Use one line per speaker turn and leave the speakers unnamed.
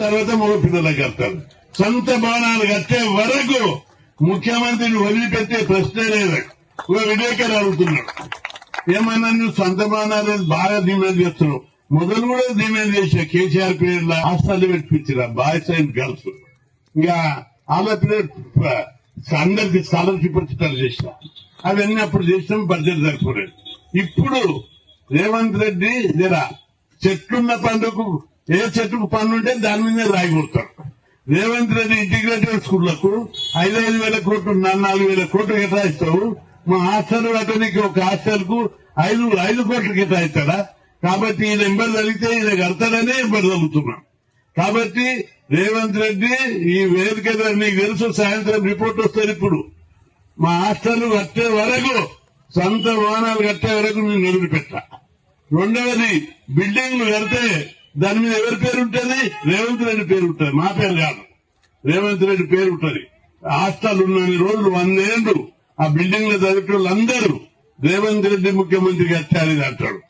తర్వాత మగ పిల్లలకు కడతారు సొంత భవనాలు కట్టే వరకు ముఖ్యమంత్రిని వదిలిపెట్టే ప్రశ్నే లేదు. ఒక విలేకరు అడుగుతున్నాడు. ఏమన్నా నువ్వు సొంత భవనాలు బాగా డిమాండ్ చేస్తున్నావు? మొదలు కూడా డిమాండ్ చేసా కేసీఆర్ పేర్ల హాస్టల్ పెట్టించిన బాయ్స్ అండ్ గర్ల్స్. ఇంకా వాళ్ళ పిల్లలు అందరికి స్కాలర్షిప్ వచ్చేటట్టు చేసిన. అవన్నీ అప్పుడు చేసినాం బడ్జెట్ సరిపోలేదు. ఇప్పుడు రేవంత్ రెడ్డి జరా చెట్లున్న పండుగకు ఏ చెట్టుకు పన్ను ఉంటే దాని మీద రాయి కొడతారు రేవంత్ రెడ్డి ఇంటిగ్రేటెడ్ స్కూళ్ళకు ఐదైదు వేల కోట్లు నాలుగు వేల కోట్లు కేటాయిస్తావు మా హాస్టల్ అతనికి ఒక హాస్టల్కు ఐదు ఐదు కోట్లు కేటాయిస్తాడా? కాబట్టి ఈయన ఎంబర్ తగిలితే ఈయన కడతాడనే ఎంబర్ తగ్గుతున్నాం కాబట్టి రేవంత్ రెడ్డి ఈ వేదిక నీకు తెలుసు సాయంత్రం రిపోర్ట్ వస్తారు ఇప్పుడు. మా హాస్టల్ కట్టే వరకు సొంత వాహనాలు కట్టే వరకు నేను వదిలిపెట్టా రెండవది బిల్డింగ్లు కడితే దాని మీద ఎవరి పేరు ఉంటుంది? రేవంత్ రెడ్డి పేరు ఉంటుంది. మా పేరు కాదు. రేవంత్ రెడ్డి పేరు ఉంటుంది. హాస్టల్ ఉన్నన్ని రోజులు వందేళ్ళు ఆ బిల్డింగ్లో చదివేటోళ్ళందరూ రేవంత్ రెడ్డి ముఖ్యమంత్రికి కట్టారని అంటాడు.